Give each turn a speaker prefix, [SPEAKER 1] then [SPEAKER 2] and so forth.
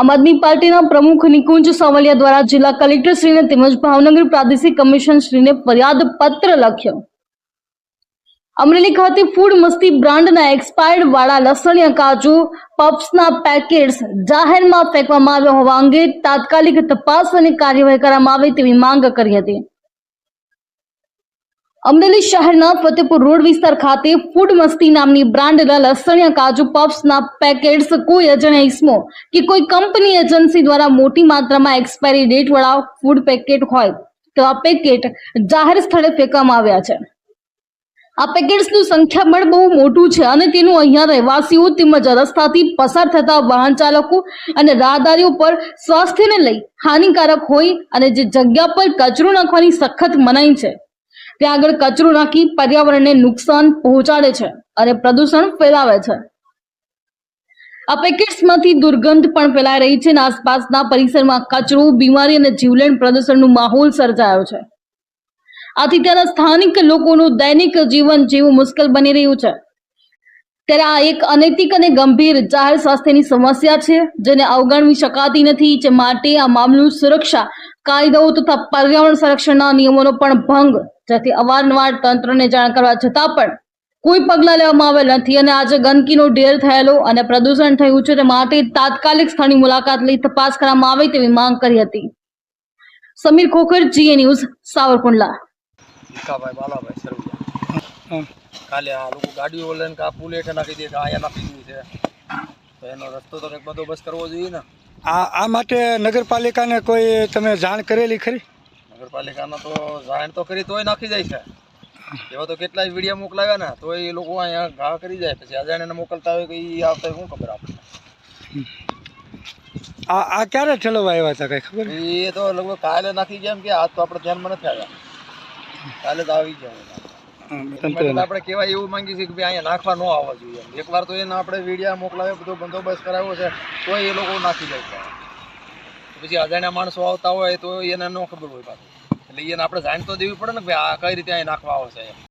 [SPEAKER 1] આમ આદમી પાર્ટીના પ્રમુખ નિકુંજ સાવલિયા દ્વારા જિલ્લા કલેક્ટરશ્રીને તેમજ ભાવનગર પ્રાદેશિક કમિશનશ્રીને ફરિયાદ પત્ર લખ્યો. અમરેલી ખાતે ફૂડ મસ્તી બ્રાન્ડના એક્સપાયર્ડ વાળા લસણિયા કાજુ પપ્સના પેકેટ્સ જાહેરમાં ફેંકવામાં આવ્યા હોવા અંગે તાત્કાલિક તપાસ અને કાર્યવાહી કરવામાં આવે તેવી માંગ કરી હતી. અમરેલી શહેરના ફતેપુર રોડ વિસ્તાર ખાતે ફૂડ મસ્તી નામની બ્રાન્ડના લસણિયા કાજુ પપ્સના પેકેટ્સ કોઈ અજાણ્યા ઇસમો કે કોઈ કંપની એજન્સી દ્વારા મોટી માત્રામાં એક્સપાયરી ડેટવાળા ફૂડ પેકેટ હોય તો આ પેકેટ જાહેર સ્થળે ફેંકવામાં આવ્યા છે. આ પેકેટ્સનું સંખ્યાબળ બહુ મોટું છે અને તેનું અહીંયા રહેવાસીઓ તેમજ રસ્તાથી પસાર થતા વાહન ચાલકો અને રાહદારીઓ પર સ્વાસ્થ્યને લઈ હાનિકારક હોય અને જે જગ્યા પર કચરો નાખવાની સખત મનાઈ છે. ત્યાં આગળ કચરો નાખી પર્યાવરણને નુકસાન પહોંચાડે છે અને પ્રદૂષણ ફેલાવે છે. આ પેકેટ્સમાંથી દુર્ગંધ પણ ફેલાઈ રહી છે અને આસપાસના પરિસરમાં કચરો, બીમારી અને જીવલેણ પ્રદૂષણનું માહોલ સર્જાયો છે. આથી ત્યાંના સ્થાનિક લોકોનું દૈનિક જીવન જીવવું મુશ્કેલ બની રહ્યું છે. ત્યારે આ એક અનૈતિક અને ગંભીર જાહેર સ્વાસ્થ્યની સમસ્યા છે, જેને અવગણવી શકાતી નથી, જે માટે આ મામલું સુરક્ષા, કાયદાઓ તથા પર્યાવરણ સંરક્ષણના નિયમોનો પણ ભંગ. જેથી અવારનવાર તંત્રને જાણ કરવા છતાં પણ કોઈ પગલાં લેવામાં આવેલ નથી અને આજે ગંદકીનો ઢેર થયેલો અને પ્રદૂષણ થયું છે, તે માટે તાત્કાલિક સ્થળની મુલાકાત લઈ તપાસ કરવામાં આવે તેવી માંગ કરી હતી. સમીર ખોખર જીએ ન્યૂઝ સાવરકુંડલા.
[SPEAKER 2] કાલે આ લોકો ગાડીઓ લઈને કા પુલ નાખી દે કે અહીંયા નાખી દીધું છે. તો એનો રસ્તો તો કંઈક બંદોબસ્ત કરવો જોઈએ ને.
[SPEAKER 3] આ આ માટે નગરપાલિકાને કોઈ તમે જાણ કરેલી ખરી?
[SPEAKER 2] નગરપાલિકાનો તો જાણ તો કરી તોય નાખી જાય છે. એવા તો કેટલાય વીડિયો મોકલાવ્યા ને તોય એ લોકો અહીંયા ઘા કરી જાય. પછી અજાણ્યાને મોકલતા હોય કે એ આવતા હોય શું ખબર આપણને
[SPEAKER 3] આ આ ક્યારે ઠલવા આવ્યા હતા કઈ ખબર?
[SPEAKER 2] એ તો લગભગ કાલે નાખી ગયા એમ કે આજ તો આપણે ધ્યાનમાં નથી આવ્યા. કાલે તો આવી ગયા.
[SPEAKER 3] તંત્રને
[SPEAKER 2] આપણે કહેવાય એવું માંગીએ છીએ કે ભાઈ અહીંયા નાખવા ન આવવા જોઈએ. એક એકવાર તો એને આપણે વીડિયો મોકલાવ્યો બધો બંદોબસ્ત કરાવ્યો છે તો એ લોકો નાખી જાય પછી અજાણ્યા માણસો આવતા હોય તો એને ન ખબર હોય પાછું. એટલે એને આપણે જાણ તો દેવી પડે ને કે ભાઈ આ કઈ રીતે અહીંયા નાખવા આવશે